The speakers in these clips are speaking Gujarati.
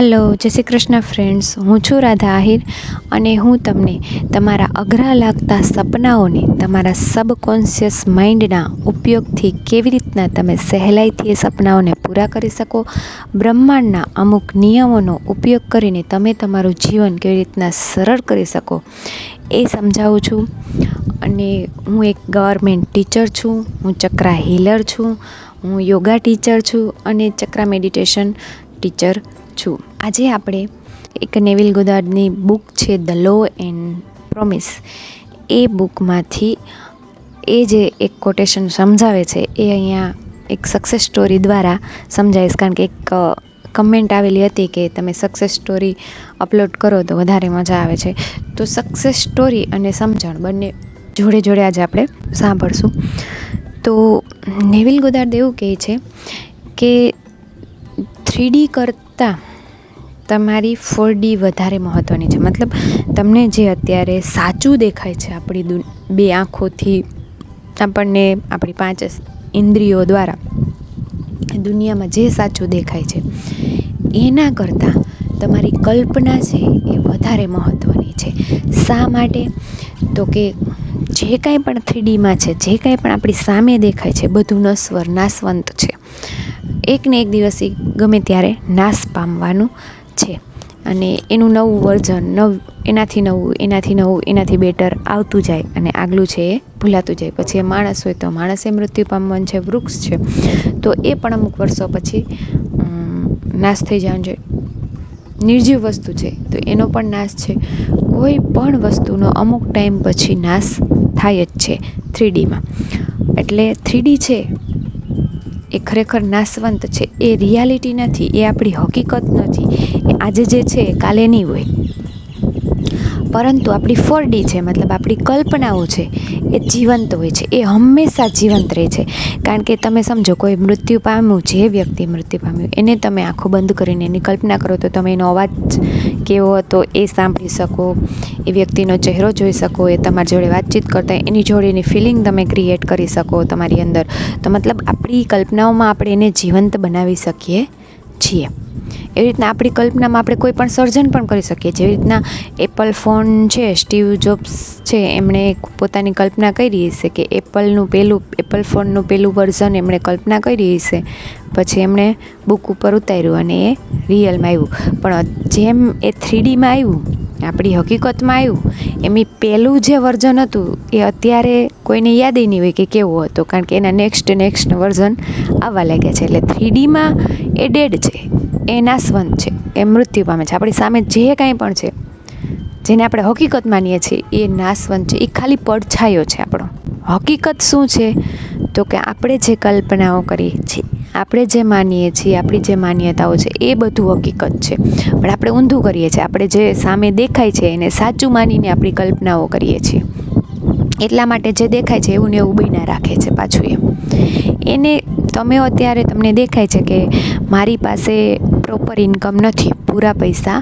હલો જય શ્રી કૃષ્ણ ફ્રેન્ડ્સ હું છું રાધા આહિર અને હું તમને તમારા અઘરા લાગતા સપનાઓને તમારા સબકોન્શિયસ માઇન્ડના ઉપયોગથી કેવી રીતના તમે સહેલાઈથી એ સપનાઓને પૂરા કરી શકો? બ્રહ્માંડના અમુક નિયમોનો ઉપયોગ કરીને તમે તમારું જીવન કેવી રીતના સરળ કરી શકો એ સમજાવું છું. અને હું એક ગવર્મેન્ટ ટીચર છું, હું ચક્રા હીલર છું, હું યોગા ટીચર છું અને ચક્રા મેડિટેશન ટીચર છું. આજે આપણે એક નેવિલ ગોદાર્ડની બુક છે ધ લો એન્ડ પ્રોમિસ એ બુકમાંથી એ જે એક કોટેશન સમજાવે છે, એ અહીંયા એક સક્સેસ સ્ટોરી દ્વારા સમજાવીશ. કારણ કે એક કમેન્ટ આવેલી હતી કે તમે સક્સેસ સ્ટોરી અપલોડ કરો તો વધારે મજા આવે છે. તો સક્સેસ સ્ટોરી અને સમજણ બંને જોડે જોડે આજે આપણે સાંભળશું. તો નેવિલ ગોદાર્ડ એવું કહે છે કે, થ્રીડી કરતાં તમારી ફોર ડી વધારે મહત્ત્વની છે. મતલબ તમને જે અત્યારે સાચું દેખાય છે આપણી બે આંખોથી આપણને આપણી પાંચ ઇન્દ્રિયો દ્વારા દુનિયામાં જે સાચું દેખાય છે, એના કરતાં તમારી કલ્પના છે એ વધારે મહત્ત્વની છે. શા માટે? તો કે જે કાંઈ પણ થ્રીડીમાં છે, જે કાંઈ પણ આપણી સામે દેખાય છે, બધું નશ્વર, નાશવંત છે. એક ને એક દિવસ ગમે ત્યારે નાશ પામવાનું અને એનું નવું વર્ઝન નવ, એનાથી નવું એનાથી નવું, એનાથી બેટર આવતું જાય અને આગલું છે એ ભૂલાતું જાય. પછી એ માણસ હોય તો માણસે મૃત્યુ પામવાનું છે, વૃક્ષ છે. તો એ પણ અમુક વર્ષો પછી નાશ થઈ જવાનું છે. નિર્જીવ વસ્તુ છે. તો એનો પણ નાશ છે. કોઈ પણ વસ્તુનો અમુક ટાઈમ પછી નાશ થાય જ છે થ્રીડીમાં એટલે થ્રીડી છે એ ખરેખર નાશવંત છે. એ રિયાલિટી નથી, એ આપણી હકીકત નથી. એ આજે જે છે એ કાલે નહીં હોય. પરંતુ આપણી ફોર ડી છે, મતલબ આપણી કલ્પનાઓ છે, એ જીવંત હોય છે, એ હંમેશા જીવંત રહે છે. કારણ કે તમે સમજો, કોઈ મૃત્યુ પામ્યું, જે વ્યક્તિ મૃત્યુ પામ્યું, એને તમે આંખો બંધ કરીને એની કલ્પના કરો, તો તમે એનો અવાજ કેવો હતો, એ સાંભળી શકો, એ વ્યક્તિનો ચહેરો જોઈ શકો, એ તમારી જોડે વાતચીત કરતા, એની જોડેની ફિલિંગ તમે ક્રિએટ કરી શકો તમારી અંદર. તો મતલબ આપણી કલ્પનાઓમાં આપણે એને જીવંત બનાવી શકીએ છીએ. એવી રીતના આપણી કલ્પનામાં આપણે કોઈ પણ સર્જન પણ કરી શકીએ જેવી રીતના એપલ ફોન છે સ્ટીવ જોબ્સ છે, એમણે પોતાની કલ્પના કરી હશે કે એપલનું પહેલું એપલ ફોનનું પહેલું વર્ઝન એમણે કલ્પના કરી હશે. પછી એમણે બુક ઉપર ઉતાર્યું અને એ રિયલમાં આવ્યું. પણ જેમ એ થ્રીડીમાં આવ્યું, આપણી હકીકતમાં આવ્યું, એમની પહેલું જે વર્ઝન હતું, એ અત્યારે કોઈને યાદ નહીં હોય કે કેવું હતું. કારણ કે એના નેક્સ્ટ નેક્સ્ટ વર્ઝન આવવા લાગ્યા છે. એટલે થ્રીડીમાં એ ડેડ છે. એ નાશવંત છે, એ મૃત્યુ પામે છે. આપણી સામે જે કાંઈ પણ છે, જેને આપણે હકીકત માનીએ છીએ, એ નાશવંત છે. એ ખાલી પડછાયો છે આપણો. હકીકત શું છે? તો કે આપણે જે કલ્પનાઓ કરીએ છીએ, આપણે જે માનીએ છીએ, આપણી જે માન્યતાઓ છે, એ બધું હકીકત છે. પણ આપણે ઊંધું કરીએ છીએ. આપણે જે સામે દેખાય છે, એને સાચું માનીને આપણી કલ્પનાઓ કરીએ છીએ. એટલા માટે જે દેખાય છે, એવું ને એવું બન્યા રાખે છે પાછું એમ. એને તમે અત્યારે તમને દેખાય છે કે મારી પાસે પ્રોપર ઇન્કમ નથી, પૂરા પૈસા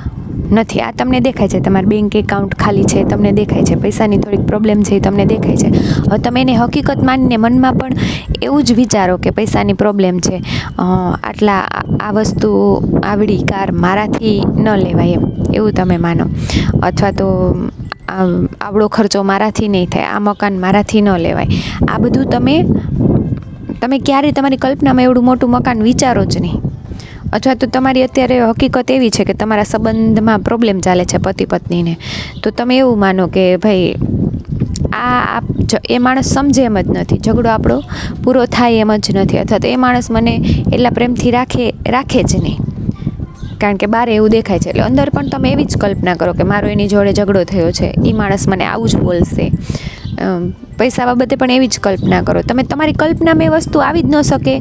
નથી. આ તમને દેખાય છે, તમારા બેંક એકાઉન્ટ ખાલી છે, તમને દેખાય છે. પૈસાની થોડીક પ્રોબ્લેમ છે એ તમને દેખાય છે. હવે તમે એને હકીકત માનીને મનમાં પણ એવું જ વિચારો કે પૈસાની પ્રોબ્લેમ છે. આટલા આ વસ્તુ આવડી કાર મારાથી ન લેવાય એમ. એવું તમે માનો. અથવા તો આવડો ખર્ચો મારાથી નહીં થાય, આ મકાન મારાથી ન લેવાય. આ બધું તમે તમે ક્યારેય તમારી કલ્પનામાં એવડું મોટું મકાન વિચારો જ નહીં. અથવા તો તમારી અત્યારે હકીકત એવી છે કે તમારા સંબંધમાં પ્રોબ્લેમ ચાલે છે પતિ પત્નીને. તો તમે એવું માનો કે ભાઈ, આ એ માણસ સમજે એમ જ નથી. ઝઘડો આપણો પૂરો થાય એમ જ નથી. અથવા તો એ માણસ મને એટલા પ્રેમથી રાખે રાખે જ નહીં. કારણ કે બહાર એવું દેખાય છે. એટલે અંદર પણ તમે એવી જ કલ્પના કરો કે મારો એની જોડે ઝઘડો થયો છે. એ માણસ મને આવું જ બોલશે. પૈસા બાબતે પણ એવી જ કલ્પના કરો. તમે તમારી કલ્પનામાં એ વસ્તુ આવી જ ન શકે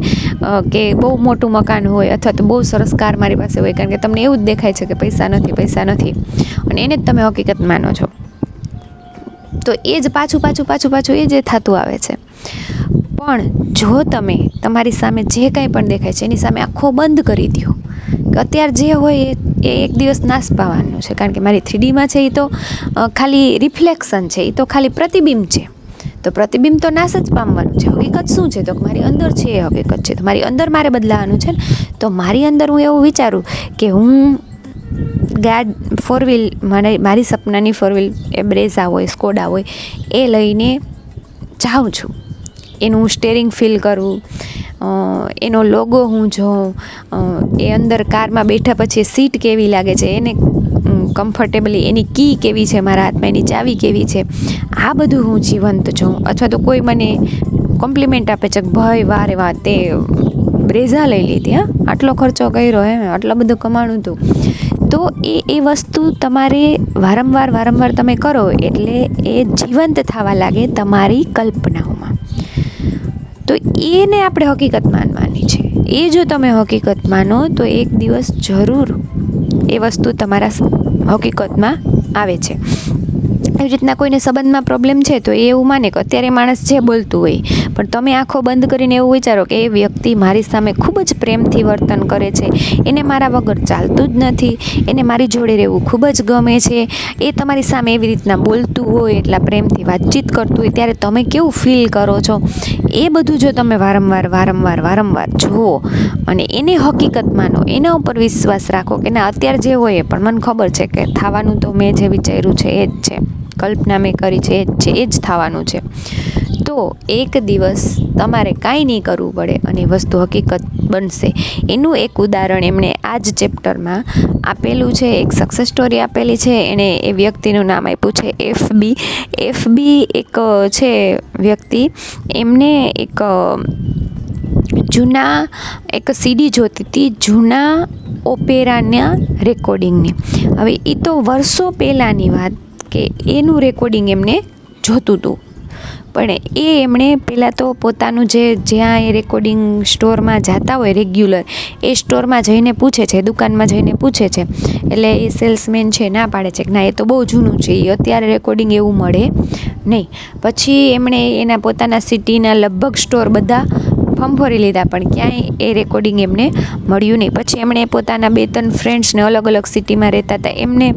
કે બહુ મોટું મકાન હોય અથવા તો બહુ સરસ કાર મારી પાસે હોય, કારણ કે તમને એવું જ દેખાય છે કે પૈસા નથી પૈસા નથી. અને એને જ તમે હકીકત માનો છો. તો એ જ પાછું પાછું પાછું પાછું એ જ થતું આવે છે. પણ જો તમે તમારી સામે જે કાંઈ પણ દેખાય છે, એની સામે આખો બંધ કરી દો. કે અત્યારે જે હોય એ એક દિવસ નાશ પાવાનું છે. કારણ કે મારી થ્રીડીમાં છે એ તો ખાલી રિફ્લેક્શન છે. એ તો ખાલી પ્રતિબિંબ છે. તો પ્રતિબિંબ તો નાશ જ પામવાનું છે. હકીકત શું છે? તો મારી અંદર છે એ હકીકત છે. તો મારી અંદર મારે બદલાવાનું છે ને? તો મારી અંદર હું એવું વિચારું કે હું ગાડ ફોર વ્હીલ મને, મારી સપનાની ફોર વ્હીલ એ બ્રેઝા હોય સ્કોડા હોય, એ લઈને જાઉં છું. એનું સ્ટેરિંગ ફીલ કરું એનો લોગો હું જોઉં એ અંદર કારમાં બેઠા પછી સીટ કેવી લાગે છે, એને કમ્ફર્ટેબલી એની કી કેવી છે, મારા હાથમાં, એની ચાવી કેવી છે, આ બધું હું જીવંત જોઉં અથવા તો કોઈ મને કોમ્પ્લિમેન્ટ આપે છે ભાઈ, વારે વા તે બ્રેઝા લઈ લીધી, હા, આટલો ખર્ચો કર્યો હે આટલું બધું કમાણું હતું તો એ એ વસ્તુ તમારે વારંવાર વારંવાર તમે કરો એટલે એ જીવંત થવા લાગે તમારી કલ્પનાઓમાં. તો એને આપણે હકીકત માનવાની છે. એ જો તમે હકીકત માનો તો એક દિવસ જરૂર એ વસ્તુ તમારા હકીકતમાં આવે છે. એવી રીતના કોઈને સંબંધમાં પ્રોબ્લેમ છે તો એ એવું માને કે અત્યારે માણસ જે બોલતું હોય પણ તમે આંખો બંધ કરીને એવું વિચારો કે એ વ્યક્તિ મારી સામે ખૂબ જ પ્રેમથી વર્તન કરે છે. એને મારા વગર ચાલતું જ નથી. એને મારી જોડે રહેવું ખૂબ જ ગમે છે. એ તમારી સામે એવી રીતના બોલતું હોય, એટલા પ્રેમથી વાતચીત કરતું હોય, ત્યારે તમે કેવું ફીલ કરો છો? એ બધું જો તમે વારંવાર વારંવાર વારંવાર જુઓ અને એને હકીકત માનો, એના ઉપર વિશ્વાસ રાખો કે ના, અત્યારે જે હોય એ પણ મને ખબર છે કે થવાનું તો મેં જે વિચાર્યું છે, એ જ છે. કલ્પના મેં કરી છે, એ જ છે, એ જ થવાનું છે. તો એક દિવસ તમારે કાંઈ નહીં કરવું પડે અને વસ્તુ હકીકત બનશે. એનું એક ઉદાહરણ એમણે આ જ ચેપ્ટરમાં આપેલું છે, એક સક્સેસ સ્ટોરી આપેલી છે. એણે એ વ્યક્તિનું નામ આપ્યું છે એફ બી એફ બી એક, છે વ્યક્તિ, એમને એક, જૂના, એક સીડી જોતી હતી જૂના ઓપેરાના રેકોર્ડિંગની. હવે એ તો વર્ષો પહેલાંની વાત કે એનું રેકોર્ડિંગ એમને જોતું હતું. પણ એ એમણે પહેલાં તો પોતાનું જે, જ્યાં એ રેકોર્ડિંગ સ્ટોરમાં જતા હોય રેગ્યુલર એ સ્ટોરમાં જઈને પૂછે છે, દુકાનમાં જઈને પૂછે છે. એટલે એ સેલ્સમેન છે, ના પાડે છે કે ના, એ તો બહુ જૂનું છે એ અત્યારે રેકોર્ડિંગ એવું મળે નહીં. પછી એમણે એના પોતાના સિટીના લગભગ સ્ટોર બધા ફંફોરી લીધા, પણ ક્યાંય એ રેકોર્ડિંગ એમને મળ્યું નહીં. પછી એમણે પોતાના બે ત્રણ ફ્રેન્ડ્સને અલગ અલગ સિટીમાં રહેતા હતા. એમને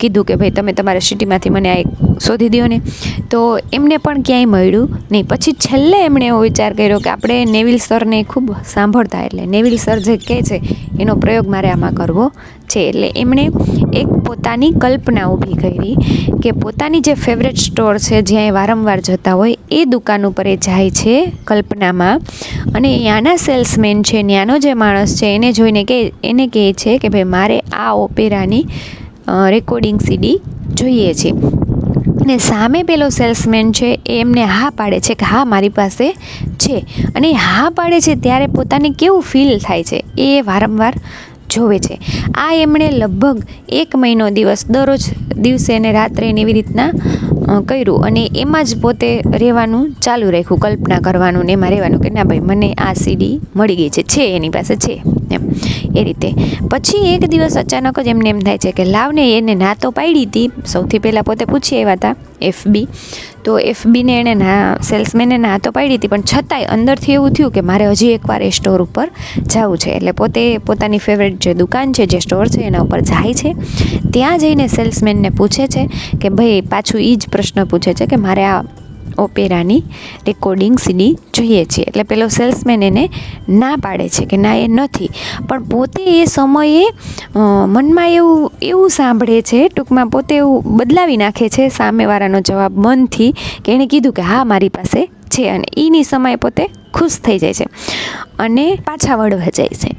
કીધું કે, ભાઈ, તમે તમારા સિટીમાંથી મને આ એક શોધી દો ને. તો એમને પણ ક્યાંય મળ્યું નહીં. પછી છેલ્લે એમણે એવો વિચાર કર્યો કે, આપણે નેવિલ સરને ખૂબ સાંભળતા એટલે નેવિલ સર જે કહે છે, એનો પ્રયોગ મારે આમાં કરવો છે. એટલે એમણે એક પોતાની કલ્પના ઊભી કરી કે પોતાની જે ફેવરેટ સ્ટોર છે, જ્યાં એ વારંવાર જતા હોય, એ દુકાન ઉપર એ જાય છે કલ્પનામાં. અને ત્યાંના સેલ્સમેન છે, ત્યાંનો જે માણસ છે, એને જોઈને કે, એને કહે છે કે ભાઈ, મારે આ ઓપેરાની રેકોર્ડિંગ સીડી જોઈએ છે. અને સામે પેલો સેલ્સમેન છે, એ એમને હા પાડે છે કે હા, મારી પાસે છે. અને હા પાડે છે ત્યારે પોતાને કેવું ફીલ થાય છે? એ વારંવાર જોવે છે. આ એમણે લગભગ એક મહિનો દિવસ, દરરોજ દિવસે અને રાત્રે એવી રીતના કર્યું અને એમાં જ પોતે રહેવાનું ચાલુ રાખ્યું, કલ્પના કરવાનું ને એમાં રહેવાનું કે ના ભાઈ, મને આ સીડી મળી ગઈ છે છે એની પાસે, છે. એમ. એ રીતે. પછી એક દિવસ અચાનક જ એમને એમ થાય છે કે લાવને એને ના તો પાડી હતી સૌથી પહેલાં પોતે પૂછી આવ્યા હતા એફબી તો એફબીને એણે ના સેલ્સમેને ના તો પાડી હતી પણ છતાંય અંદરથી એવું થયું કે મારે હજી એકવાર એ સ્ટોર ઉપર જવું છે. એટલે પોતે પોતાની ફેવરેટ જે દુકાન છે, જે સ્ટોર છે, એના ઉપર જાય છે. ત્યાં જઈને સેલ્સમેનને પૂછે છે કે ભાઈ પાછું એ જ પ્રશ્ન પૂછે છે કે મારે આ ઓપેરાની રેકોર્ડિંગ સીડી જોઈએ છીએ. એટલે પેલો સેલ્સમેન એને ના પાડે છે કે ના એ નથી. પણ પોતે એ સમયે મનમાં એવું એવું સાંભળે છે, ટૂંકમાં પોતે એવું બદલાવી નાખે છે સામેવાળાનો જવાબ મનથી, કે એણે કીધું કે હા, મારી પાસે છે અને એની સમયે પોતે ખુશ થઈ જાય છે અને પાછા વળવા જાય છે.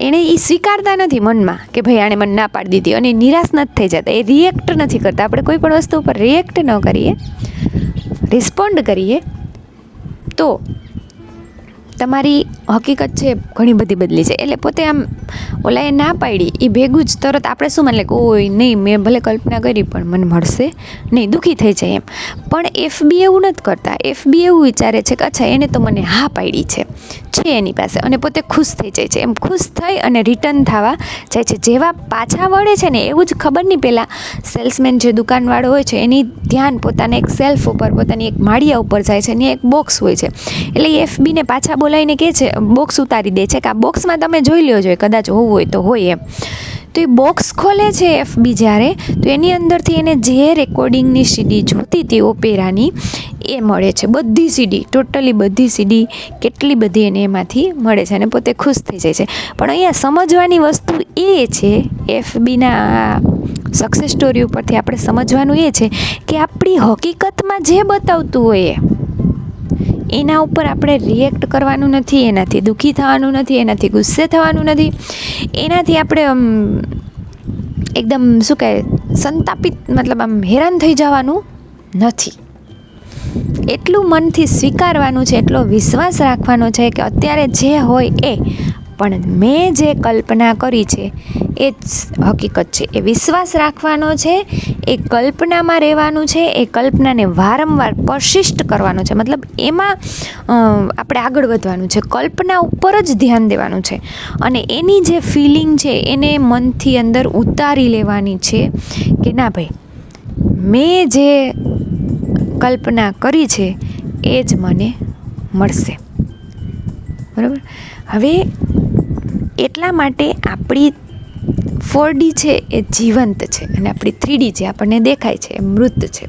એણે એ સ્વીકારતા નથી મનમાં કે ભાઈ આણે મને ના પાડી દીધી. અને નિરાશ નથી થઈ જતા. એ રિએક્ટ નથી કરતા. આપણે કોઈ પણ વસ્તુ ઉપર રિએક્ટ ન કરીએ. રિસ્પોન્ડ કરીએ તો તમારી હકીકત છે ઘણી બધી બદલી છે. એટલે પોતે આમ ઓલાએ ના પાડી એ ભેગું જ તરત આપણે શું માની લે ઓય, નહીં, મેં ભલે કલ્પના કરી, પણ મને મળશે. નહીં, દુઃખી થઈ જાય એમ. પણ એફબી એવું નથી કરતા. એફબી એવું વિચારે છે કે, અચ્છા, એને તો મને હા પાડી છે. છે એની પાસે. અને પોતે ખુશ થઈ જાય છે. એમ ખુશ થઈ અને રિટર્ન થવા જાય છે. જેવા પાછા વળે છે ને, એવું જ ખબર નહીં પહેલાં સેલ્સમેન જે દુકાનવાળો હોય છે, એની ધ્યાન પોતાના એક સેલ્ફ ઉપર, પોતાની એક માળિયા ઉપર જાય છે અને એક બોક્સ હોય છે. એટલે એ એફબીને પાછા બોલાવીને કહે છે બોક્સ ઉતારી દે છે. કે આ બોક્સમાં તમે જોઈ લ્યો જોઈએ કદાચ હોવું હોય તો હોય એમ. તો એ બોક્સ ખોલે છે એફબી જ્યારે, તો એની અંદરથી એને જે રેકોર્ડિંગની સીડી જોતી હતી ઓપેરાની, એ મળે છે. બધી સીડી ટોટલી બધી સીડી કેટલી બધી એને એમાંથી મળે છે અને પોતે ખુશ થઈ જાય છે. પણ અહીંયા સમજવાની વસ્તુ એ છે એફબીના સક્સેસ સ્ટોરી ઉપરથી આપણે સમજવાનું એ છે કે આપણી હકીકતમાં જે બતાવતું હોય એ એના ઉપર આપણે રિએક્ટ કરવાનું નથી, એનાથી દુઃખી થવાનું નથી, એનાથી ગુસ્સે થવાનું નથી. એનાથી આપણે એકદમ શું કહે, સંતાપિત, મતલબ આમ હેરાન થઈ જવાનું નથી. એટલું મનથી સ્વીકારવાનું છે, એટલો વિશ્વાસ રાખવાનો છે કે અત્યારે જે હોય એ પણ મેં જે કલ્પના કરી છે, એ જ હકીકત છે. એ વિશ્વાસ રાખવાનો છે, એ કલ્પનામાં રહેવાનું છે, એ કલ્પનાને વારંવાર પરશિષ્ટ કરવાનો છે. મતલબ એમાં આપણે આગળ વધવાનું છે. કલ્પના ઉપર જ ધ્યાન દેવાનું છે. અને એની જે ફિલિંગ છે, એને મનથી અંદર ઉતારી લેવાની છે કે ના ભાઈ, મેં જે કલ્પના કરી છે, એ જ મને મળશે. બરાબર? હવે એટલા માટે આપણી ફોર ડી છે એ જીવંત છે અને આપણી થ્રી ડી જે આપણને દેખાય છે એ મૃત છે.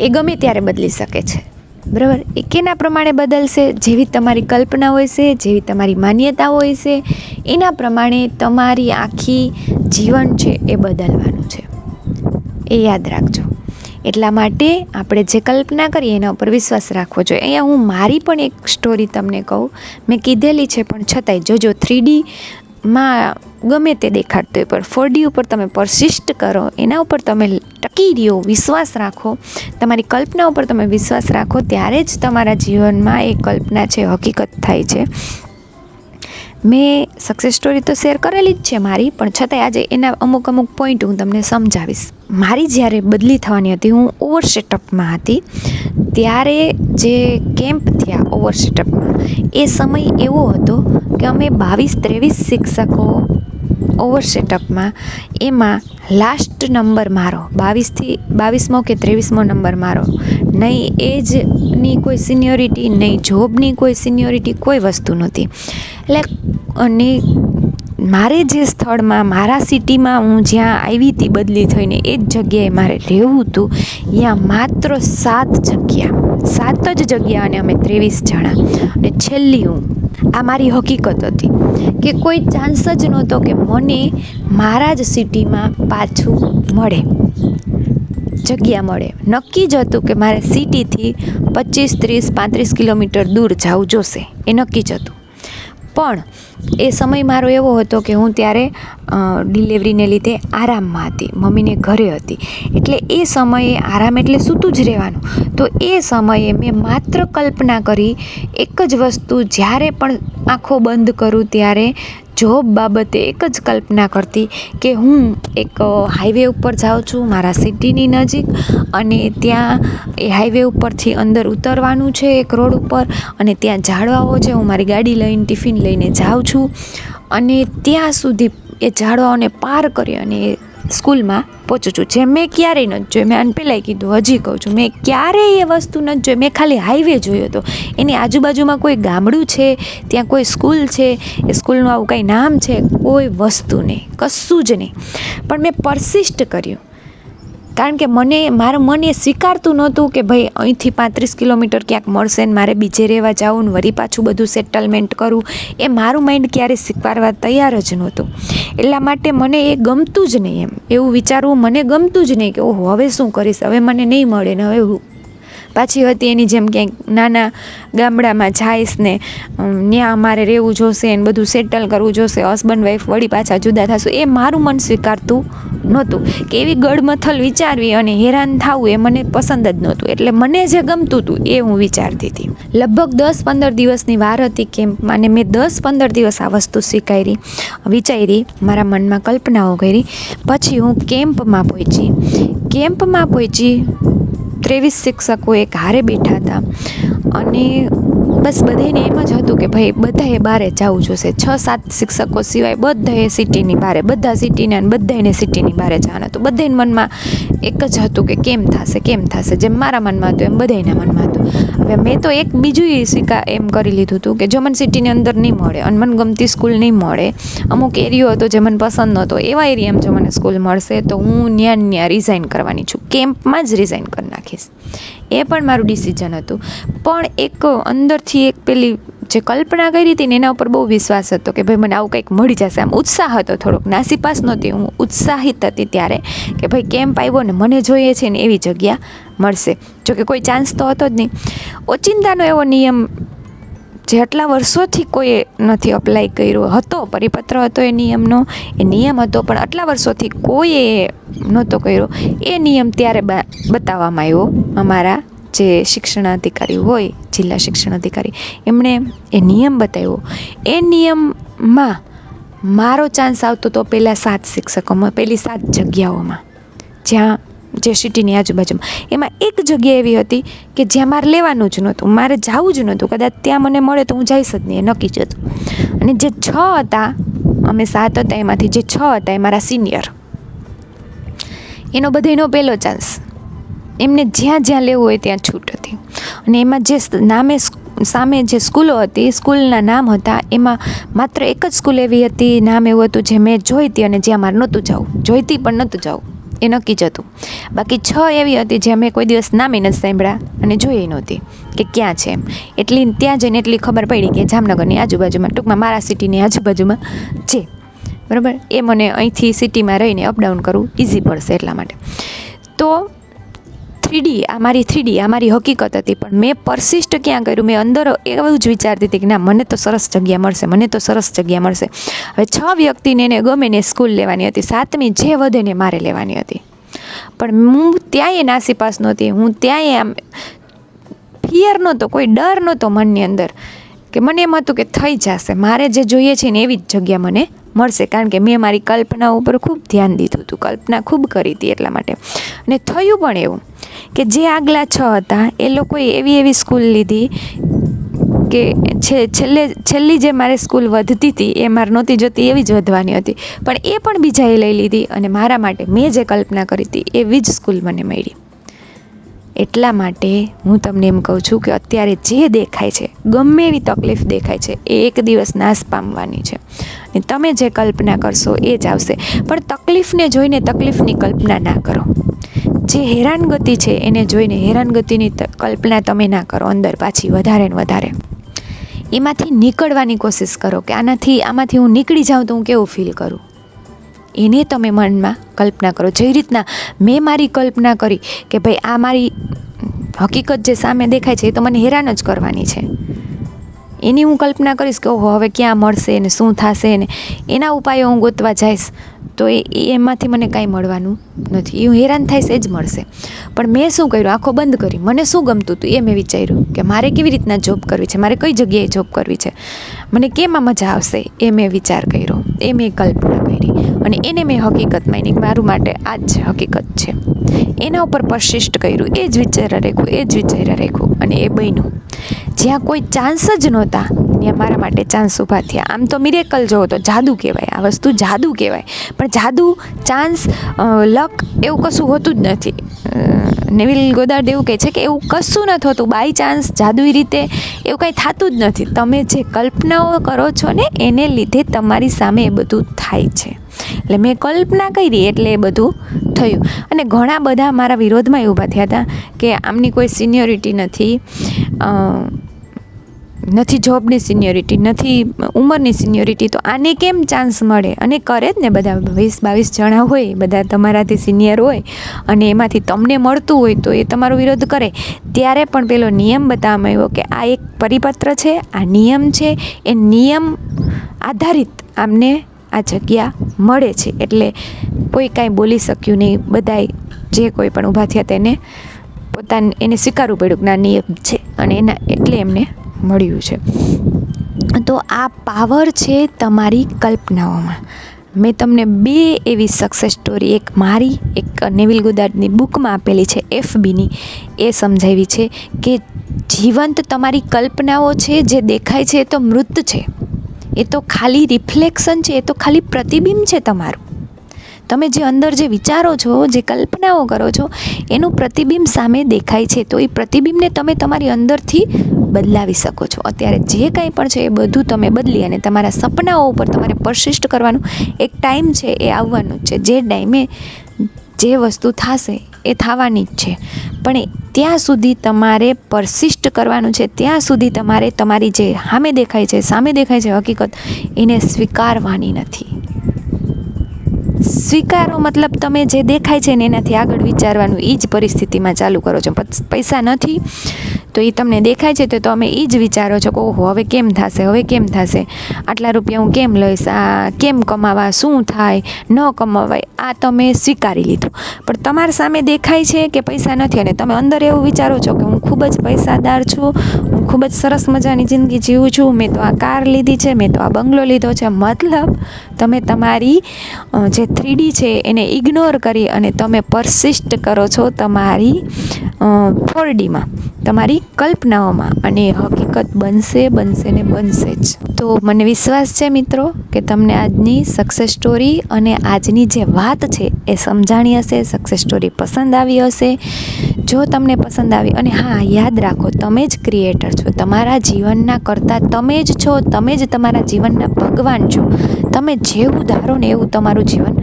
એ ગમે ત્યારે બદલી શકે છે. બરાબર? એ કેના પ્રમાણે બદલશે? જેવી તમારી કલ્પના હોય છે, જેવી તમારી માન્યતા હોય છે, એના પ્રમાણે તમારી આખી જીવન છે એ બદલવાનું છે. એ યાદ રાખજો. એટલા માટે આપણે જે કલ્પના કરીએ એના ઉપર વિશ્વાસ રાખવો જોઈએ. અહીંયા હું મારી પણ એક સ્ટોરી તમને કહું. મેં કીધેલી છે, પણ છતાંય જોજો થ્રીડીમાં ગમે તે દેખાડતું હોય, પણ ફોર ડી ઉપર તમે પરસિસ્ટ કરો, એના ઉપર તમે ટકી રહ્યો, વિશ્વાસ રાખો. તમારી કલ્પના ઉપર તમે વિશ્વાસ રાખો, ત્યારે જ તમારા જીવનમાં એ કલ્પના છે, હકીકત થાય છે. મેં સક્સેસ સ્ટોરી તો શેર કરેલી જ છે મારી, પણ છતાંય આજે એના અમુક અમુક પોઈન્ટ હું તમને સમજાવીશ. મારી જ્યારે બદલી થવાની હતી, હું ઓવર સેટઅપમાં હતી, ત્યારે જે કેમ્પ થયા ઓવર સેટઅપમાં એ સમય એવો હતો કે અમે બાવીસ ત્રેવીસ શિક્ષકો ઓવર સેટઅપમાં એમાં લાસ્ટ નંબર મારો, બાવીસથી બાવીસમો કે ત્રેવીસમો નંબર મારો નહીં એજની કોઈ સિનિયોરિટી નહીં જોબની કોઈ સિનિયોરિટી કોઈ વસ્તુ નહોતી. એટલે અને મારે જે સ્થળમાં, મારા સિટીમાં હું જ્યાં આવી હતી બદલી થઈને, એ જ જગ્યાએ મારે રહેવું હતું, ત્યાં માત્ર સાત જગ્યા, સાત જ જગ્યા અને અમે ત્રેવીસ જણા. અને છેલ્લી હું, આ મારી હકીકત હતી, કે કોઈ ચાન્સ જ નહોતો કે મને મારા જ સિટીમાં પાછું મળે. જગ્યા મળે. નક્કી જ હતું કે મારે સિટીથી પચીસ, ત્રીસ, પાંત્રીસ કિલોમીટર દૂર જવું જોશે. એ નક્કી જ હતું. પણ એ સમય મારો એવો હતો કે હું ત્યારે ડિલેવરીને લીધે આરામમાં હતી. મમ્મીને ઘરે હતી. એટલે એ સમયે આરામ એટલે સૂતું જ રહેવાનું. તો એ સમયે મેં માત્ર કલ્પના કરી એક જ વસ્તુ જ્યારે પણ આંખો બંધ કરું ત્યારે જોબ બાબતે એક જ કલ્પના કરતી કે હું એક હાઈવે ઉપર જાઉં છું મારા સિટીની નજીક અને ત્યાં એ હાઈવે ઉપરથી અંદર ઉતરવાનું છે એક રોડ ઉપર અને ત્યાં ઝાડવાઓ છે. હું મારી ગાડી લઈને ટિફિન લઈને જાઉં છું અને ત્યાં સુધી એ ઝાડવાઓને પાર કરી અને સ્કૂલમાં પહોંચું છું. જે મેં ક્યારેય નથી જોયું. મેં આને પહેલાંય કીધું, હજી કહું છું. મેં ક્યારેય એ વસ્તુ નથી જોઈ. મેં ખાલી હાઈવે જોયો હતો. એની આજુબાજુમાં કોઈ ગામડું છે, ત્યાં કોઈ સ્કૂલ છે, એ સ્કૂલનું આવું કાંઈ નામ છે, કોઈ વસ્તુ નહીં. કશું જ નહીં. પણ મેં પરસિસ્ટ કર્યું. કારણ કે મને, મારું મન એ સ્વીકારતું નહોતું કે ભાઈ અહીંથી પાંત્રીસ કિલોમીટર ક્યાંક મળશે ને મારે બીજે રહેવા જવું ને વળી પાછું બધું સેટલમેન્ટ કરવું એ મારું માઇન્ડ ક્યારે સ્વીકારવા તૈયાર જ નહોતું. એટલા માટે મને એ ગમતું જ નહીં એમ. એવું વિચારવું મને ગમતું જ નહીં કે ઓહો, હવે શું કરીશ? હવે મને નહીં મળે ને હવે હું પાછી હતી એની જેમ ક્યાંક નાના ગામડામાં જઈશ ને ત્યાં અમારે રહેવું જોશે ને બધું સેટલ કરવું જોશે હસબન્ડ વાઈફ વળી પાછા જુદા થશું. એ મારું મન સ્વીકારતું નહોતું. કે એવી ગડમથલ વિચારવી અને હેરાન થવું એ મને પસંદ જ નહોતું. એટલે મને જે ગમતું હતું એ હું વિચારતી હતી. લગભગ દસ પંદર દિવસની વાર હતી કેમ્પમાં અને મેં દસ પંદર દિવસ આ વસ્તુ સ્વીકારી, વિચારી, મારા મનમાં કલ્પનાઓ કરી. પછી હું કેમ્પમાં પહોંચી. કેમ્પમાં પહોંચી ત્રેવીસ શિક્ષકો એક હારે બેઠા હતા. અને બસ બધાને એમ જ હતું કે ભાઈ, બધાએ બારે જવું જોશે. છ, સાત શિક્ષકો સિવાય બધાએ સિટીની બારે, બધા સિટીના અને બધાને સિટીની બારે જવાના તો બધાને મનમાં એક જ હતું કે કેમ થશે કેમ થશે? જેમ મારા મનમાં હતું, એમ બધાયના મનમાં હતું. હવે મેં તો એક બીજું સ્વીકાર એમ કરી લીધું હતું કે જો મને સિટીની અંદર નહીં મળે અને મને ગમતી સ્કૂલ નહીં મળે. અમુક એરિયો હતો જે મને પસંદ નહોતો. એવા એરિયામાં જો મને સ્કૂલ મળશે તો હું ન્યા ન્યા રિઝાઇન કરવાની છું. કેમ્પમાં જ રિઝાઇન કરી નાખીશ. એ પણ મારું ડિસિઝન હતું. પણ એક અંદરથી એક પેલી જે કલ્પના કરી હતી ને એના ઉપર બહુ વિશ્વાસ હતો કે ભાઈ મને આવું કંઈક મળી જશે. આમ ઉત્સાહ હતો થોડોક. નાસીપાસ નહોતી. હું ઉત્સાહિત હતી ત્યારે કે ભાઈ કેમ્પ આવ્યો ને મને જોઈએ છે ને એવી જગ્યા મળશે. જોકે કોઈ ચાન્સ તો હતો જ નહીં. ઓચિંતાનો એવો નિયમ જે આટલા વર્ષોથી કોઈએ નથી અપ્લાય કર્યો, હતો, પરિપત્ર હતો એ નિયમનો, એ નિયમ હતો, પણ આટલા વર્ષોથી કોઈએ નહોતો કર્યો. એ નિયમ ત્યારે બતાવવામાં આવ્યો અમારા જે શિક્ષણાધિકારી હોય, જિલ્લા શિક્ષણ અધિકારી એમણે એ નિયમ બતાવ્યો. એ નિયમમાં મારો ચાન્સ આવતો તો પહેલાં સાત શિક્ષકોમાં પહેલી સાત જગ્યાઓમાં. જ્યાં, જે સિટીની આજુબાજુમાં. એમાં એક જગ્યા એવી હતી કે જ્યાં મારે લેવાનું જ નહોતું, મારે જવું જ નહોતું. કદાચ ત્યાં મને મળે તો હું જઈશ જ નહીં, એ નક્કી જ હતું. અને જે છ હતા, અમે સાત હતા એમાંથી જે છ હતા એ મારા સિનિયર એનો બધાયનો પહેલો ચાન્સ એમને જ્યાં જ્યાં લેવું હોય ત્યાં છૂટ હતી. અને એમાં જે નામે સામે જે સ્કૂલો હતી સ્કૂલના નામ હતા, એમાં માત્ર એક જ સ્કૂલ એવી હતી, નામ એવું હતું જે મેં જોઈતી અને જ્યાં મારે નહોતું જવું. જોઈતી પણ નહોતું જવું. એ નક્કી જ હતું. બાકી છ એવી હતી જે મેં કોઈ દિવસ નામે નથી સાંભળ્યા અને જોઈ નહોતી કે ક્યાં છે એટલી, ત્યાં જઈને એટલી ખબર પડી કે જામનગરની આજુબાજુમાં, ટૂંકમાં મારા સિટીની આજુબાજુમાં છે. બરાબર? એ મને અહીંથી સિટીમાં રહીને અપડાઉન કરવું ઇઝી પડશે એટલા માટે. તો થ્રીડી આ મારી થ્રીડી આ મારી હકીકત હતી. પણ મેં પરસિસ્ટ ક્યાં કર્યું? મેં અંદર એવું જ વિચારતી હતી કે ના, મને તો સરસ જગ્યા મળશે, મને તો સરસ જગ્યા મળશે. હવે છ વ્યક્તિને એને ગમે ને સ્કૂલ લેવાની હતી. સાતમી જે વધે ને મારે લેવાની હતી. પણ હું ત્યાંય નાસીપાસ નહોતી. હું ત્યાંય આમ ફિયર નહોતો, કોઈ ડર નહોતો મનની અંદર. કે મને એમ હતું કે થઈ જશે. મારે જે જોઈએ છે ને એવી જ જગ્યા મને મળશે. કારણ કે મેં મારી કલ્પના ઉપર ખૂબ ધ્યાન દીધું હતું. કલ્પના ખૂબ કરી હતી એટલા માટે. અને થયું પણ એવું. કે જે આગલા છ હતા, એ લોકોએ એવી એવી સ્કૂલ લીધી કે છે, છેલ્લે, છેલ્લી જે મારે સ્કૂલ વધતી હતી, એ મારે નહોતી જોતી, એવી જ વધવાની હતી. પણ એ પણ બીજાએ લઈ લીધી અને મારા માટે મેં જે કલ્પના કરી હતી, એવી જ સ્કૂલ મને મળી. એટલા માટે હું તમને એમ કહું છું કે અત્યારે જે દેખાય છે, ગમે એવી તકલીફ દેખાય છે, એ એક દિવસ નાશ પામવાની છે. અને તમે જે કલ્પના કરશો, એ જ આવશે. પણ તકલીફને જોઈને તકલીફની કલ્પના ના કરો. જે હેરાનગતિ છે, એને જોઈને હેરાનગતિની કલ્પના તમે ના કરો, અંદર પાછી વધારે ને વધારે. એમાંથી નીકળવાની કોશિશ કરો કે આનાથી, આમાંથી હું નીકળી જાઉં તો હું કેવું ફીલ કરું? એને તમે મનમાં કલ્પના કરો. જે રીતના મેં મારી કલ્પના કરી કે ભાઈ આ મારી હકીકત જે સામે દેખાય છે, એ તો મને હેરાન જ કરવાની છે. એની હું કલ્પના કરીશ કે ઓહો, હવે ક્યાં મળશે ને શું થશે ને એના ઉપાયો હું ગોતવા જઈશ. તો એ એમાંથી મને કાંઈ મળવાનું નથી. એ હેરાન છે એ જ મળશે. પણ મેં શું કર્યું? આંખો બંધ કરી. મને શું ગમતું હતું? એ મેં વિચાર્યું કે મારે કેવી રીતના જોબ કરવી છે? મારે કઈ જગ્યાએ જોબ કરવી છે? મને કેમાં મજા આવશે? એ મેં વિચાર કર્યો. એ મેં કલ્પના કરી. અને એને મેં હકીકત માની મારું માટે આ જ હકીકત છે. એના ઉપર પરશિષ્ટ કર્યું, એ જ વિચાર્યા રાખ્યું એ જ વિચાર્યા રાખ્યું અને એ બન્યું. જ્યાં કોઈ ચાન્સ જ નહોતા, ત્યાં મારા માટે ચાન્સ ઊભા થયા. આમ તો મિરેકલ જોવો તો જાદુ કહેવાય, આ વસ્તુ જાદુ કહેવાય. પણ જાદુ ચાન્સ લક એવું કશું હોતું જ નથી. નેવિલ ગોદાર્ડ એવું કહે છે કે એવું કશું ન થતું. બાય ચાન્સ જાદુઈ રીતે એવું કાંઈ થતું જ નથી. તમે જે કલ્પનાઓ કરો છો ને, એને લીધે તમારી સામે એ બધું થાય છે. એટલે મેં કલ્પના કરી એટલે એ બધું થયું. અને ઘણા બધા મારા વિરોધમાં એ ઊભા થયા હતા કે આમની કોઈ સિનિયોરિટી નથી. નથી જોબની સિનિયોરિટી, નથી ઉંમરની સિનિયોરિટી, તો આને કેમ ચાન્સ મળે? અને કરે જ ને બધા વીસ બાવીસ જણા હોય, બધા તમારાથી સિનિયર હોય, અને એમાંથી તમને મળતું હોય તો એ તમારો વિરોધ કરે. ત્યારે પણ પેલો નિયમ બતાવવામાં આવ્યો કે આ એક પરિપત્ર છે, આ નિયમ છે, એ નિયમ આધારિત આમને આ જગ્યા મળે છે. એટલે કોઈ કાંઈ બોલી શક્યું નહીં, બધાય જે કોઈ પણ ઊભા થયા તેને પોતાને એને સ્વીકારવું પડ્યું કે નિયમ છે. અને એના એટલે એમને મળ્યું છે. તો આ પાવર છે તમારી કલ્પનાઓમાં. મેં તમને બે એવી સક્સેસ સ્ટોરી એક મારી, એક નેવિલ ગુદાર્ડની બુકમાં આપેલી છે એફબીની એ સમજાવી છે કે જીવંત તમારી કલ્પનાઓ છે, જે દેખાય છે એ તો મૃત છે. એ તો ખાલી રિફ્લેક્શન છે, એ તો ખાલી પ્રતિબિંબ છે તમારું. તમે જે અંદર જે વિચારો છો, જે કલ્પનાઓ કરો છો, એનું પ્રતિબિંબ સામે દેખાય છે. તો એ પ્રતિબિંબને તમે તમારી અંદરથી બદલાવી શકો છો. અત્યારે જે કાંઈ પણ છે એ બધું તમે બદલી અને તમારા સપનાઓ ઉપર તમારે પરશિષ્ટ કરવાનું એક ટાઈમ છે એ આવવાનું જ છે. જે ટાઈમે જે વસ્તુ થશે એ થવાની જ છે. પણ ત્યાં સુધી તમારે પરસિસ્ટ કરવાનું છે. ત્યાં સુધી તમારે તમારી જે સામે દેખાય છે, સામે દેખાય છે હકીકત, એને સ્વીકારવાની નથી. સ્વીકારો, મતલબ તમે જે દેખાય છે ને એનાથી આગળ વિચારવાનું એ જ પરિસ્થિતિમાં ચાલુ કરો છો. પૈસા નથી. તો એ તમને દેખાય છે, તો તમે એ જ વિચારો છો કે ઓહો, હવે કેમ થશે, હવે કેમ થશે? આટલા રૂપિયા હું કેમ લઈશ? આ કેમ કમાવા? શું થાય? ન કમાવાય? આ તમે સ્વીકારી લીધું. પણ તમારી સામે દેખાય છે કે પૈસા નથી અને તમે અંદર એવું વિચારો છો કે હું ખૂબ જ પૈસાદાર છું, હું ખૂબ જ સરસ મજાની જિંદગી જીવું છું, મેં તો આ કાર લીધી છે, મેં તો આ બંગલો લીધો છે. મતલબ તમે તમારી જે થ્રીડી છે એને ઇગ્નોર કરી અને તમે પરસિસ્ટ કરો છો તમારી ફોરડીમાં તમારી કલ્પનાઓમાં અને એ હકીકત બનશે બનશે ને બનશે જ. તો મને વિશ્વાસ છે મિત્રો કે તમને આજની સક્સેસ સ્ટોરી અને આજની જે વાત છે એ સમજાણી હશે સક્સેસ સ્ટોરી પસંદ આવી હશે. જો તમને પસંદ આવી અને હા, યાદ રાખો, તમે જ ક્રિએટર છો. તમારા જીવનના કરતા તમે જ છો, તમે જ તમારા જીવનના ભગવાન છો. તમે જેવું ધારો ને એવું તમારું જીવન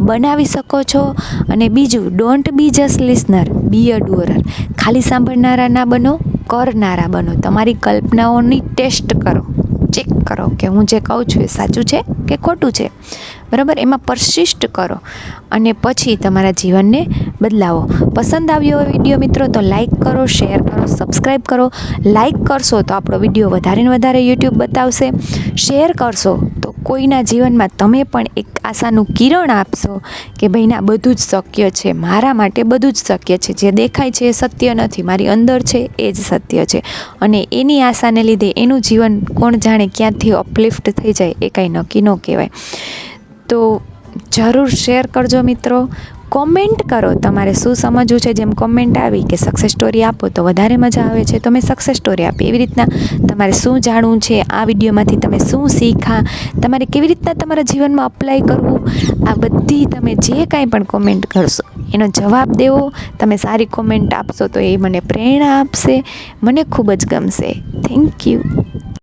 બનાવી શકો છો. અને બીજું don't be just listener be a doer ખાલી સાંભળનારા ના બનો, કરનારા બનો. તમારી કલ્પનાઓની ટેસ્ટ કરો. ચેક કરો કે હું જે કહું છું એ સાચું છે કે ખોટું છે? બરાબર? એમાં પરશિષ્ટ કરો અને પછી તમારા જીવનને બદલાવો. પસંદ આવ્યો હોય વીડિયો મિત્રો તો લાઇક કરો શેર કરો સબસ્ક્રાઈબ કરો. લાઇક કરશો તો આપણો વીડિયો વધારે ને વધારે યુટ્યુબ બતાવશે. શેર કરશો કોઈના જીવનમાં તમે પણ એક આશાનું કિરણ આપશો કે ભાઈ ના, બધું જ શક્ય છે. મારા માટે બધું જ શક્ય છે. જે દેખાય છે એ સત્ય નથી. મારી અંદર છે એ જ સત્ય છે. અને એની આશાને લીધે એનું જીવન કોણ જાણે ક્યાંથી અપલિફ્ટ થઈ જાય એ કાંઈ નક્કી ન કહેવાય. તો જરૂર શેર કરજો મિત્રો. કોમેન્ટ કરો તમારે શું સમજવું છે? જેમ કોમેન્ટ આવી કે સક્સેસ સ્ટોરી આપો તો વધારે મજા આવે છે. તો મેં સક્સેસ સ્ટોરી આપી. એવી રીતના તમારે શું જાણવું છે? આ વિડીયોમાંથી તમે શું શીખા તમારે કેવી રીતના તમારા જીવનમાં અપ્લાય કરવું? આ બધી તમે જે કાંઈ પણ કોમેન્ટ કરશો, એનો જવાબ દેવો. તમે સારી કોમેન્ટ આપશો તો એ મને પ્રેરણા આપશે. મને ખૂબ જ ગમશે. Thank you